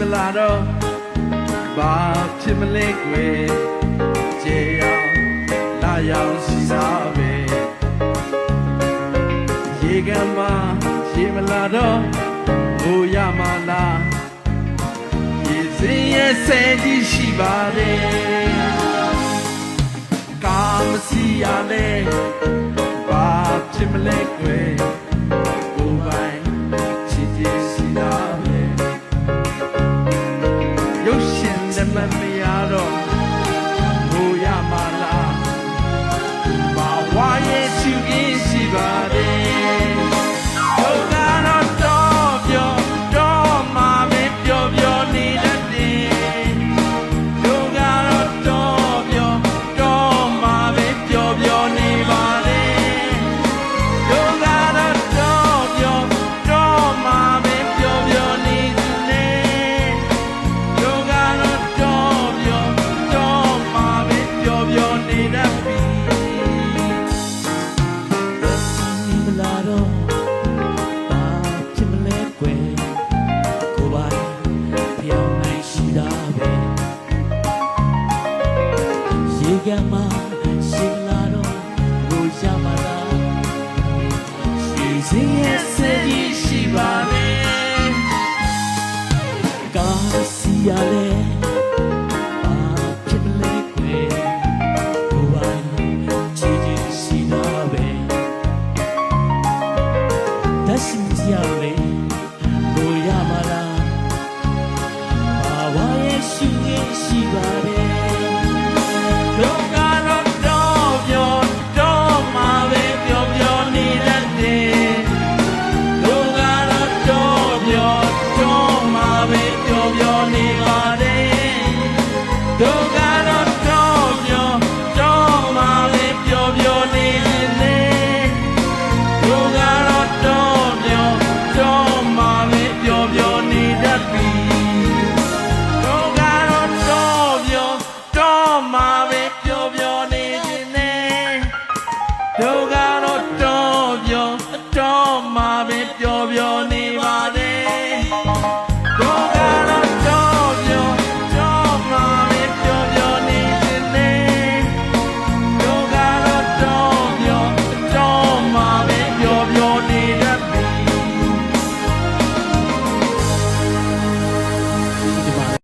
တော့ဘာဖြစ်မလဲကွယ်ကြေရောက်လာရောက်စီစားပဲရေကမ်းမှာရေမလာတော့ဘိုးရမလားရေစင်းရဲ့ဆယ်ကြီးရှိပါတယ်ကာမစီရလဲဘာဖြစ်မလဲကွယ်ကိုယ် လာတော့ဘာဖြစ်မလဲကွယ်ကိုယ်ပိုင်ပြောင်းနိုင်ရှိတာပဲရေကမ်းမှာ စီရလေကိုရမလားဘာဝရဲ့ရှင်ရဲ့ရှိပါရဲ့ ဒုက္ခတော့တော်ပြောအတော်မှာပဲပျော်ပျော်နေပါသေးဒုက္ခတော့တော်ပြောတော်မှာပဲပျော်ပျော်နေခြင်းနဲ့ဒုက္ခတော့တော်ပြောအတော်မှာပဲပျော်ပျော်နေတတ်